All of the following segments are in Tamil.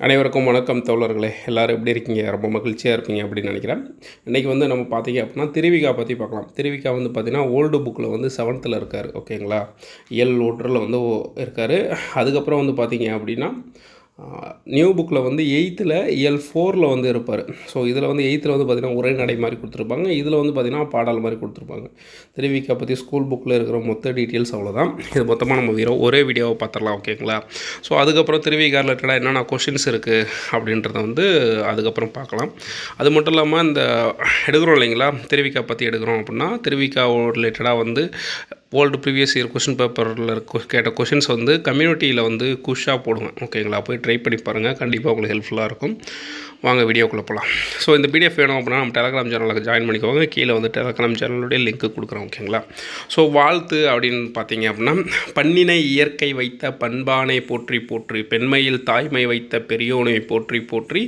அனைவருக்கும் வணக்கம் தோழர்களே. எல்லோரும் எப்படி இருக்கீங்க? ரொம்ப மகிழ்ச்சியாக இருப்பீங்க அப்படின்னு நினைக்கிறேன். இன்றைக்கி வந்து நம்ம பார்த்தீங்க அப்படின்னா திருவிகா பற்றி பார்க்கலாம். திருவிகா வந்து பார்த்திங்கன்னா ஓல்டு புக்கில் வந்து செவன்த்தில் இருக்கார். ஓகேங்களா எல் ஓட்டரில் வந்து இருக்கார். அதுக்கப்புறம் வந்து பார்த்தீங்க அப்படின்னா நியூ புக்கில் வந்து எயித்தில் இயல் ஃபோரில் வந்து இருப்பார். ஸோ இதில் வந்து எயித்தில் வந்து பார்த்திங்கன்னா ஒரே நடை மாதிரி கொடுத்துருப்பாங்க. இதில் வந்து பார்த்திங்கன்னா பாடல் மாதிரி கொடுத்துருப்பாங்க. திருவிக்கா பற்றி ஸ்கூல் புக்கில் இருக்கிற மொத்த டீட்டெயில்ஸ் அவ்வளோதான். இது மொத்தமாக நம்ம வீரோ ஒரே வீடியோவை பார்த்துடலாம் ஓகேங்களா? ஸோ அதுக்கப்புறம் திருவிக்கா ரிலேட்டடாக என்னென்ன கொஷின்ஸ் இருக்குது அப்படின்றத வந்து அதுக்கப்புறம் பார்க்கலாம். அது மட்டும் இல்லாமல் இந்த எடுக்கிறோம் இல்லைங்களா? திருவிக்கா பற்றி எடுக்கிறோம் அப்படின்னா திருவிக்கா ரிலேட்டடாக வந்து ஓல்டு ப்ரீவியஸ் இயர் கொஷின் பேப்பரில் கேட்ட கொஷின்ஸ் வந்து கம்யூனிட்டியில் வந்து குஷாக போடுவேன். ஓகேங்களா போய் ட்ரை பண்ணி பாருங்கள் கண்டிப்பாக உங்களுக்கு ஹெல்ப்ஃபுல்லாக இருக்கும். வாங்க வீடியோக்குள்ளே போகலாம் ஸோ இந்த பிடிஎஃப் வேணும் அப்படின்னா நம்ம டெலகிராம் சேனலுக்கு ஜாயின் பண்ணிக்கோங்க. கீழே வந்து டெலகிராம் சேனலுடைய லிங்க் கொடுக்குறோம் ஓகேங்களா ஸோ வாழ்த்து அப்படின்னு பார்த்தீங்க அப்படின்னா பண்ணினை இயற்கை வைத்த பண்பானை போற்றி போற்றி பெண்மையில் தாய்மை வைத்த பெரியோனை போற்றி போற்றி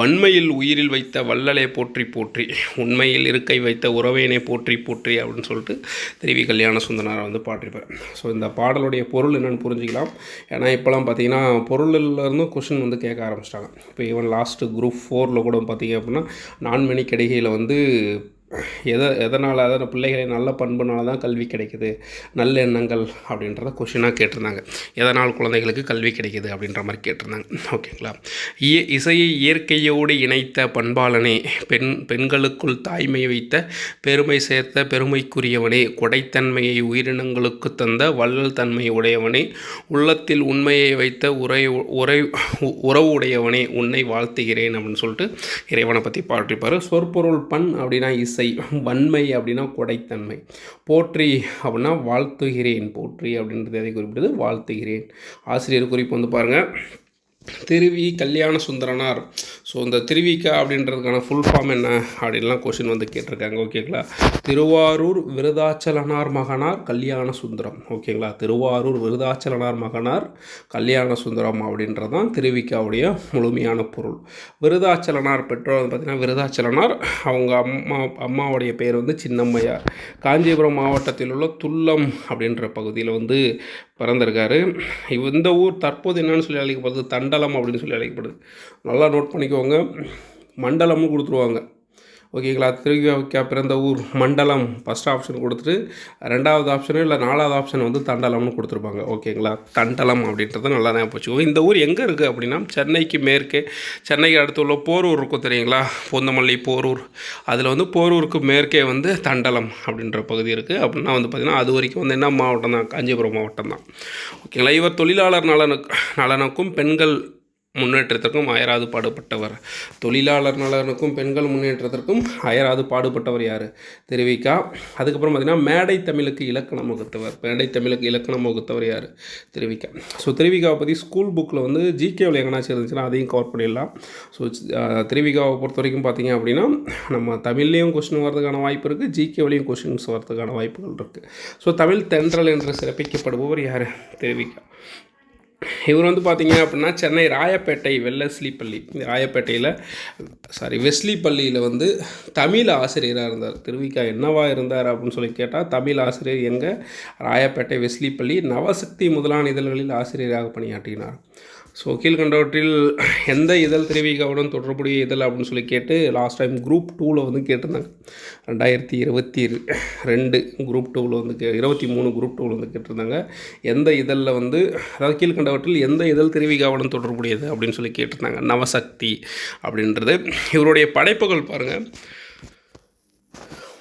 வன்மையில் உயிரில் வைத்த வள்ளலை போற்றி போற்றி உண்மையில் இருக்கை வைத்த உறவேனை போற்றி போற்றி அப்படின்னு சொல்லிட்டு திருவி கல்யாண சுந்தனாரை வந்து பாட்டிருப்பார் ஸோ இந்த பாடலுடைய பொருள் என்னென்னு புரிஞ்சிக்கலாம். ஏன்னா இப்போலாம் பார்த்தீங்கன்னா பொருளிலிருந்து கொஷின் வந்து கேட்க ஆரம்பிச்சிட்டாங்க. இப்போ ஈவன் லாஸ்ட்டு குரூப் குரூப் ஃபோரில் கூட பார்த்திங்க அப்படின்னா நான்மணி கிடைகையில் வந்து எதை எதனால் அதாவது பிள்ளைகளை நல்ல பண்புனால தான் கல்வி கிடைக்குது நல்ல எண்ணங்கள் அப்படின்றத கொஷினாக கேட்டிருந்தாங்க. எதனால் குழந்தைகளுக்கு கல்வி கிடைக்குது அப்படின்ற மாதிரி கேட்டிருந்தாங்க. ஓகேங்களா இசையை இயற்கையோடு இணைத்த பண்பாளனே பெண் பெண்களுக்குள் தாய்மை வைத்த பெருமை சேர்த்த பெருமைக்குரியவனே கொடைத்தன்மையை உயிரினங்களுக்கு தந்த வள்ளல் தன்மை உடையவனே உள்ளத்தில் உண்மையை வைத்த உரை உரை உறவு உடையவனே உன்னை வாழ்த்துகிறேன் அப்படின்னு சொல்லிட்டு இறைவனை பற்றி பாட்டிருப்பார் சொற்பொருள் பண் அப்படின்னா இசை. இசை வன்மை அப்படின்னா கொடைத்தன்மை. போற்றி அப்படின்னா வாழ்த்துகிறேன் போற்றி அப்படின்றது எதை குறிப்பிடுது? வாழ்த்துகிறேன். ஆசிரியர் குறிப்பு வந்து பாருங்கள் திருவி கல்யாண சுந்தரனார். ஸோ இந்த திருவிக்கா அப்படின்றதுக்கான ஃபுல் ஃபார்ம் என்ன அப்படின்லாம் கொஷின் வந்து கேட்டிருக்காங்க ஓகேங்களா திருவாரூர் விருதாச்சலனார் மகனார் கல்யாண சுந்தரம் ஓகேங்களா திருவாரூர் விருதாச்சலனார் மகனார் கல்யாண சுந்தரம் அப்படின்றது தான் திருவிக்காவுடைய முழுமையான பொருள். விருதாச்சலனார் பெற்றோர் வந்து பார்த்திங்கன்னா விருதாச்சலனார் அவங்க அம்மா அம்மாவுடைய பேர் வந்து சின்னம்மையார். காஞ்சிபுரம் மாவட்டத்தில் உள்ள துல்லம் அப்படின்ற பகுதியில் வந்து பிறந்திருக்காரு. இந்த ஊர் தற்போது என்னென்னு சொல்லி அழைக்கப்படுது மண்டலம் அப்படின்னு சொல்லி அழைக்கப்படுது. நல்லா நோட் பண்ணிக்கோங்க. மண்டலமும் கொடுத்துருவாங்க. ஓகேங்களா? திருவிக்கா பிறந்த ஊர் மண்டலம் ஃபஸ்ட் ஆப்ஷன் கொடுத்துட்டு ரெண்டாவது ஆப்ஷனு இல்லை நாலாவது ஆப்ஷன் வந்து தண்டலம்னு கொடுத்துருப்பாங்க. ஓகேங்களா? தண்டலம் அப்படின்றத நல்லா தான் போச்சுக்கோங்க இந்த ஊர் எங்கே இருக்குது அப்படின்னா சென்னைக்கு மேற்கே சென்னைக்கு அடுத்து உள்ள போரூர் இருக்கும் தெரியுங்களா? பொந்தமல்லி போரூர். அதில் வந்து போரூருக்கு மேற்கே வந்து தண்டலம் அப்படின்ற பகுதி இருக்குது அப்படின்னா வந்து பார்த்திங்கன்னா அது வரைக்கும் வந்து என்ன மாவட்டம் தான்? காஞ்சிபுரம் மாவட்டம் தான். ஓகேங்களா? இவர் தொழிலாளர் நலனுக்கு நலனுக்கும் பெண்கள் முன்னேற்றத்திற்கும் அயராது பாடுபட்டவர். தொழிலாளர் நலனுக்கும் பெண்கள் முன்னேற்றத்திற்கும் அயராது பாடுபட்டவர் யார்? தெரிவிக்கா. அதுக்கப்புறம் பார்த்திங்கன்னா மேடை தமிழுக்கு இலக்கணம் வகுத்தவர். மேடை தமிழுக்கு இலக்கணம் வகுத்தவர் யார்? தெரிவிக்கா. ஸோ தெரிவிக்காவை பற்றி ஸ்கூல் புக்கில் வந்து ஜிகேவில் எங்கனாச்சும் இருந்துச்சுன்னா அதையும் கவர் பண்ணிடலாம். ஸோ தெரிவிக்காவை பொறுத்த வரைக்கும் பார்த்திங்க அப்படின்னா நம்ம தமிழ்லேயும் கொஸ்டின் வரதுக்கான வாய்ப்பு இருக்குது ஜிகேவிலையும் கொஸ்டின்ஸ் வரதுக்கான வாய்ப்புகள் இருக்குது ஸோ தமிழ் தென்றல் என்று சிறப்பிக்கப்படுபவர் யார்? தெரிவிக்கா. இவர் வந்து பார்த்தீங்க அப்படின்னா சென்னை ராயப்பேட்டை வெள்ளஸ்லி பள்ளி ராயப்பேட்டையில் சாரி வெஸ்லி பள்ளியில் வந்து தமிழ் ஆசிரியராக இருந்தார். திருவிக்கா என்னவா இருந்தார் அப்படின்னு சொல்லி கேட்டால் தமிழ் ஆசிரியர் எங்கே? ராயப்பேட்டை வெஸ்லி பள்ளி நவசக்தி முதலான இதழ்களில் ஆசிரியராக பணியாற்றினார். ஸோ கீழ்கண்டவற்றில் எந்த இதழ் தெரிவிக்கவுடன் தொடர்புடைய இதழ் அப்படின்னு சொல்லி கேட்டு லாஸ்ட் டைம் குரூப் டூவில் வந்து கேட்டிருந்தாங்க. ரெண்டாயிரத்தி இருபத்தி ரெண்டு குரூப் டூவில் வந்து கே இருபத்தி மூணு குரூப் டூவில் வந்து கேட்டிருந்தாங்க. எந்த இதழில் வந்து அதாவது கீழ்கண்டவற்றில் எந்த இதழ் தெரிவிக்காவுடன் தொடர்புடையது அப்படின்னு சொல்லி கேட்டிருந்தாங்க. நவசக்தி அப்படின்றது. இவருடைய படைப்புகள் பாருங்கள்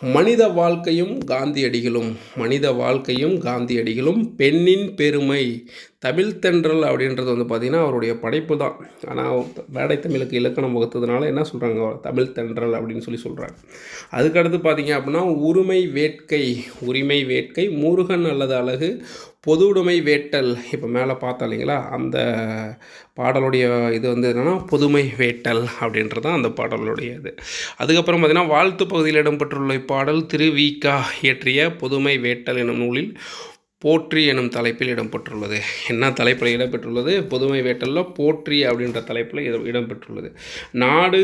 மனித வாழ்க்கையும் காந்தியடிகளும் மனித வாழ்க்கையும் காந்தியடிகளும் பெண்ணின் பெருமை. தமிழ் தென்றல் அப்படின்றது வந்து பார்த்திங்கன்னா அவருடைய படைப்பு தான். ஆனால் வேடை தமிழுக்கு இலக்கணம் வகுத்ததுனால என்ன சொல்கிறாங்க தமிழ் தென்றல் அப்படின்னு சொல்லி சொல்கிறாங்க அதுக்கடுத்து பார்த்திங்க அப்படின்னா உரிமை வேட்கை உரிமை வேட்கை முருகன் அல்லது அழகு பொதுவுடைமை வேட்டல் இப்போ மேலே பார்த்தா இல்லைங்களா அந்த பாடலுடைய இது வந்து என்னென்னா பொதுமை வேட்டல் அப்படின்றது தான் அந்த பாடலுடைய இது அதுக்கப்புறம் பார்த்திங்கன்னா வாழ்த்து பகுதியில் இடம்பெற்றுள்ள இப்பாடல் திரு விகா இயற்றிய பொதுமை வேட்டல் எனும் நூலில் போற்றி எனும் தலைப்பில் இடம்பெற்றுள்ளது. என்ன தலைப்பில் இடம்பெற்றுள்ளது? பொதுமை வேட்டலில் போற்றி அப்படின்ற தலைப்பில் இடம்பெற்றுள்ளது. நாடு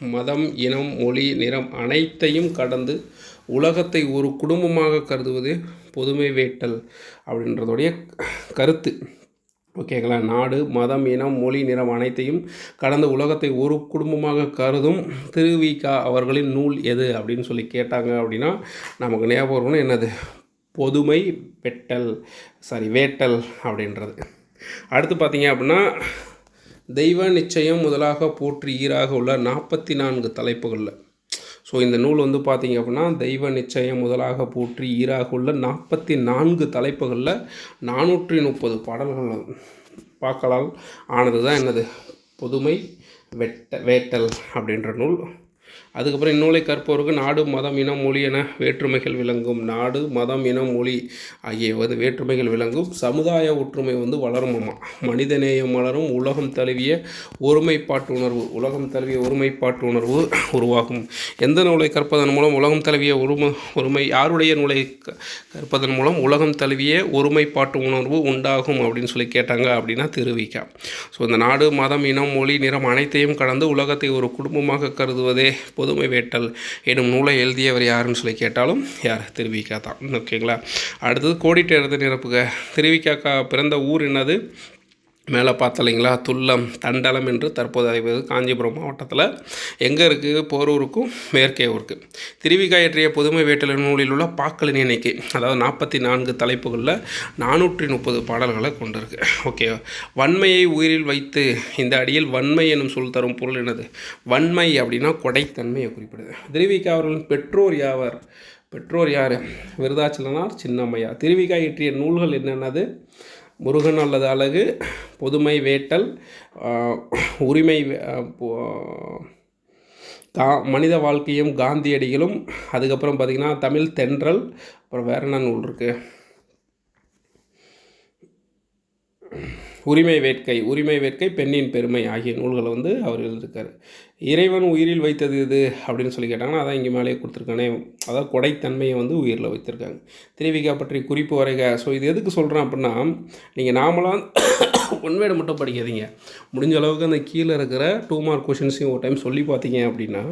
மதம் இனம் மொழி நிறம் அனைத்தையும் கடந்து உலகத்தை ஒரு குடும்பமாக கருதுவது பொதுமை வேட்டல் அப்படின்றதுடைய கருத்து. ஓகேங்களா? நாடு மதம் இனம் மொழி நிறம் அனைத்தையும் கடந்த உலகத்தை ஒரு குடும்பமாக கருதும் திருவிகா அவர்களின் நூல் எது அப்படின்னு சொல்லி கேட்டாங்க அப்படின்னா நமக்கு ஞாபகம் என்னது? பொதுமை வெட்டல் சாரி வேட்டல் அப்படின்றது. அடுத்து பார்த்தீங்க அப்படின்னா தெய்வ நிச்சயம் முதலாக போற்றி ஈராக உள்ள நாற்பத்தி நான்கு தலைப்புகளில். ஸோ இந்த நூல் வந்து பார்த்திங்க அப்படின்னா தெய்வ நிச்சயம் முதலாக போற்றி ஈராக உள்ள நாற்பத்தி நான்கு தலைப்புகளில் நானூற்றி முப்பது பாடல்கள் பார்க்கலால் ஆனது தான் என்னது? புதுமை வெட்ட வேட்டல் அப்படின்ற நூல். அதுக்கப்புறம் இந்நூலை கற்பவருக்கு நாடு மதம் இனம் மொழி என வேற்றுமைகள் விளங்கும். நாடு மதம் இனம் மொழி ஆகிய வந்து வேற்றுமைகள் விளங்கும். சமுதாய ஒற்றுமை வந்து வளருமாமா மனிதநேயம் வளரும் உலகம் தழுவிய ஒருமைப்பாட்டு உணர்வு. உலகம் தழுவிய ஒருமைப்பாட்டு உணர்வு உருவாகும். எந்த நூலை கற்பதன் மூலம்? உலகம் தழுவிய ஒருமை ஒருமை யாருடைய நூலை கற்பதன் மூலம்? உலகம் தழுவிய ஒருமைப்பாட்டு உணர்வு உண்டாகும் அப்படின்னு சொல்லி கேட்டாங்க அப்படின்னா திருவிக்கா ஸோ இந்த நாடு மதம் இனம் மொழி நிறம் அனைத்தையும் கடந்து உலகத்தை ஒரு குடும்பமாக கருதுவதே பொதுமை வேட்டல் எனும் நூலை எழுதியவர் யாருன்னு சொல்லி கேட்டாலும் யார்? திருவிக்கா தான் ஓகேங்களா? அடுத்தது கோடிட்டு எழுத நிரப்புக திருவிக்காக்கா பிறந்த ஊர் என்னது? மேலே பார்த்தலைங்களா துல்லம் தண்டலம் என்று தற்போது அறிவது காஞ்சிபுரம் மாவட்டத்தில். எங்கே இருக்குது போரூருக்கும் மேற்கே ஊருக்கு. திருவிகா இயற்றிய புதுமை வேட்டலின் நூலில் உள்ள பாக்களின் எண்ணிக்கை அதாவது நாற்பத்தி நான்கு தலைப்புகளில் நானூற்றி முப்பது பாடல்களை கொண்டிருக்கு. ஓகே வன்மையை உயிரில் வைத்து இந்த அடியில் வன்மை எனும் சொல் தரும் பொருள் என்னது? வன்மை அப்படின்னா கொடைத்தன்மையை குறிப்பிடுது. திருவிகா அவர்களின் பெற்றோர் யாவர்? பெற்றோர் யார்? விருதாச்சலனார் சின்னம்மையா திருவிகா இயற்றிய நூல்கள் என்னென்னது? முருகன் அல்லது அழகு பொதுமை வேட்டல் உரிமை கா மனித வாழ்க்கையும் காந்தியடிகளும் அதுக்கப்புறம் பார்த்திங்கன்னா தமிழ் தென்றல் அப்புறம் வேறு என்ன நூல் இருக்குது உரிமை வேட்கை உரிமை வேட்கை பெண்ணின் பெருமை ஆகிய நூல்களை வந்து அவர் எழுதியிருக்கார். இறைவன் உயிரில் வைத்தது இது அப்படின்னு சொல்லி கேட்டாங்கன்னா அதான் இங்கே மேலேயே கொடுத்துருக்கானே. அதாவது கொடைத்தன்மையை வந்து உயிரில் வைத்திருக்காங்க. திருவிகா பற்றி குறிப்பு வரைக. ஸோ இது எதுக்கு சொல்கிறேன் அப்படின்னா நீங்கள் நாமளாக ஒன்வேடை மட்டும் படிக்காதீங்க. முடிஞ்ச அளவுக்கு அந்த கீழே இருக்கிற டூ மார்க் கொஷின்ஸையும் ஒரு டைம் சொல்லி பார்த்தீங்க அப்படின்னா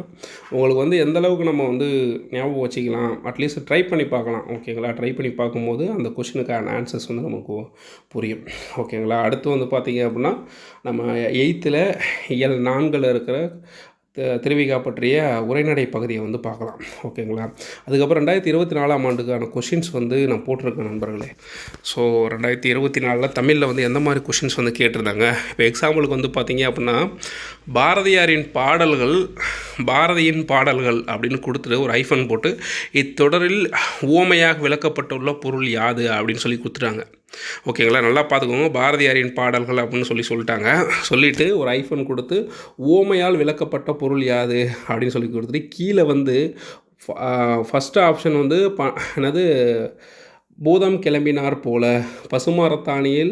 உங்களுக்கு வந்து எந்த அளவுக்கு நம்ம வந்து ஞாபகம் வச்சுக்கலாம். அட்லீஸ்ட் ட்ரை பண்ணி பார்க்கலாம். ஓகேங்களா ட்ரை பண்ணி பார்க்கும்போது அந்த கொஷினுக்கான ஆன்சர்ஸ் வந்து நமக்கு புரியும். ஓகேங்களா அடுத்து வந்து பார்த்தீங்க அப்படின்னா நம்ம எயித்தில் இயல் நான்கில் இருக்கிற திருவிகா பற்றிய உரைநடை பகுதியை வந்து பார்க்கலாம். ஓகேங்களா? அதுக்கப்புறம் ரெண்டாயிரத்தி இருபத்தி நாலாம் ஆண்டுக்கான கொஷின்ஸ் வந்து நான் போட்டிருக்கேன் நண்பர்களே. ஸோ ரெண்டாயிரத்தி இருபத்தி நாலில் தமிழில் வந்து எந்த மாதிரி கொஷின்ஸ் வந்து கேட்டிருந்தாங்க? இப்போ எக்ஸாம்பிளுக்கு வந்து பார்த்தீங்க அப்படின்னா பாரதியாரின் பாடல்கள் பாரதியின் பாடல்கள் அப்படின்னு கொடுத்துட்டு ஒரு ஐஃபோன் போட்டு இத்தொடரில் ஓமையாக விளக்கப்பட்டுள்ள பொருள் யாது அப்படின்னு சொல்லி கொடுத்துட்டாங்க. ஓகேங்களா நல்லா பார்த்துக்கோங்க. பாரதியாரின் பாடல்கள் அப்படின்னு சொல்லி சொல்லிட்டாங்க. சொல்லிவிட்டு ஒரு ஐஃபோன் கொடுத்து ஓமையால் விளக்கப்பட்ட பொருள் யாது? அப்படின்னு சொல்லி கொடுத்துட்டு கீழே வந்து ஃபஸ்ட்டு ஆப்ஷன் வந்து ப என்னது பூதம் கிளம்பினார் போல பசுமரத்தாணியில்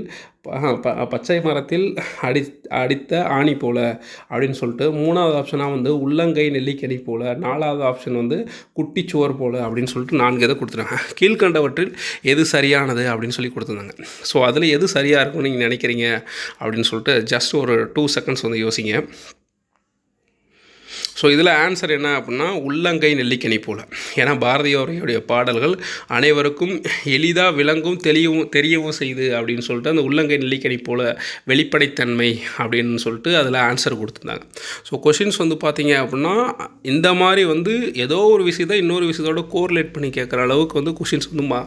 பச்சை மரத்தில் அடி அடித்த ஆணி போல அப்படின்னு சொல்லிட்டு மூணாவது ஆப்ஷனாக வந்து உள்ளங்கை நெல்லிக்கனி போல் நாலாவது ஆப்ஷன் வந்து குட்டிச்சுவர் போல் அப்படின்னு சொல்லிட்டு நான்கு இதை கொடுத்துருக்காங்க. கீழ்கண்டவற்றில் எது சரியானது அப்படின்னு சொல்லி கொடுத்துருந்தாங்க. ஸோ அதில் எது சரியாக இருக்கும்னு நீங்கள் நினைக்கிறீங்க அப்படின்னு சொல்லிட்டு ஜஸ்ட் ஒரு டூ செகண்ட்ஸ் வந்து யோசிங்க. ஸோ இதில் ஆன்சர் என்ன அப்படின்னா உள்ளங்கை நெல்லிக்கனி போல். ஏன்னா பாரதியோரையுடைய பாடல்கள் அனைவருக்கும் எளிதாக விளங்கும் தெளியவும் தெரியவும் செய்யுது அப்படின்னு சொல்லிட்டு அந்த உள்ளங்கை நெல்லிக்கனி போல் வெளிப்படைத்தன்மை அப்படின்னு சொல்லிட்டு அதில் ஆன்சர் கொடுத்துருந்தாங்க. ஸோ கொஷின்ஸ் வந்து பார்த்தீங்க அப்படின்னா இந்த மாதிரி வந்து ஏதோ ஒரு விஷயத்தை இன்னொரு விஷயத்தோட கோரிலேட் பண்ணி கேட்குற அளவுக்கு வந்து கொஷின்ஸ் வந்து மா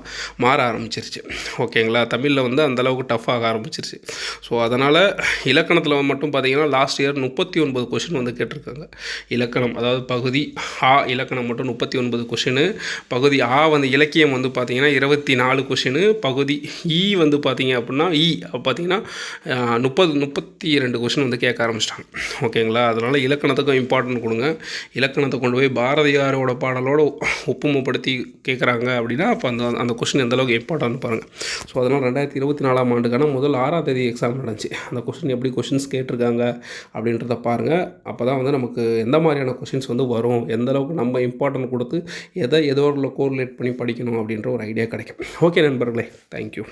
மாற ஆரம்பிச்சிருச்சு. ஓகேங்களா தமிழில் வந்து அந்தளவுக்கு டஃப் ஆக ஆரம்பிச்சிருச்சு. ஸோ அதனால் இலக்கணத்தில் மட்டும் பார்த்தீங்கன்னா லாஸ்ட் இயர் முப்பத்தி ஒன்பது கொஷின் வந்து கேட்டிருக்காங்க. இலக்கணம். அதாவது பகுதி ஆ இலக்கணம் மட்டும் முப்பத்தி ஒன்பது கொஷினு பகுதி ஆ வந்து இலக்கியம் வந்து பார்த்திங்கன்னா இருபத்தி நாலு கொஷினு பகுதி இ வந்து பார்த்திங்க அப்படின்னா இ பார்த்திங்கன்னா முப்பது முப்பத்தி ரெண்டு கொஷின் வந்து கேட்க ஆரம்பிச்சிட்டாங்க. ஓகேங்களா அதனால் இலக்கணத்துக்கும் இம்பார்ட்டன்ட் கொடுங்க. இலக்கணத்தை கொண்டு போய் பாரதியாரோட பாடலோடு ஒப்புமைப்படுத்தி கேட்குறாங்க அப்படின்னா அப்போ அந்த அந்த கொஷின் எந்தளவுக்கு இம்பார்ட்டன்ட் பாருங்கள் ஸோ அதனால் ரெண்டாயிரத்தி இருபத்தி நாலாம் ஆண்டுக்கான முதல் ஆறாம் தேதி எக்ஸாம் நடந்துச்சு. அந்த கொஷின் எப்படி கொஷின்ஸ் கேட்டிருக்காங்க அப்படின்றத பாருங்கள் அப்போ தான் வந்து நமக்கு எந்த மாதிரி மாதிரியான கொஷின்ஸ் வந்து வரும். எந்த அளவுக்கு நம்ம இம்பார்ட்டன்ட் கொடுத்து எதை எதோ கோரிலேட் பண்ணி படிக்கணும் அப்படின்ற ஒரு ஐடியா கிடைக்கும். ஓகே நண்பர்களே தேங்க்யூ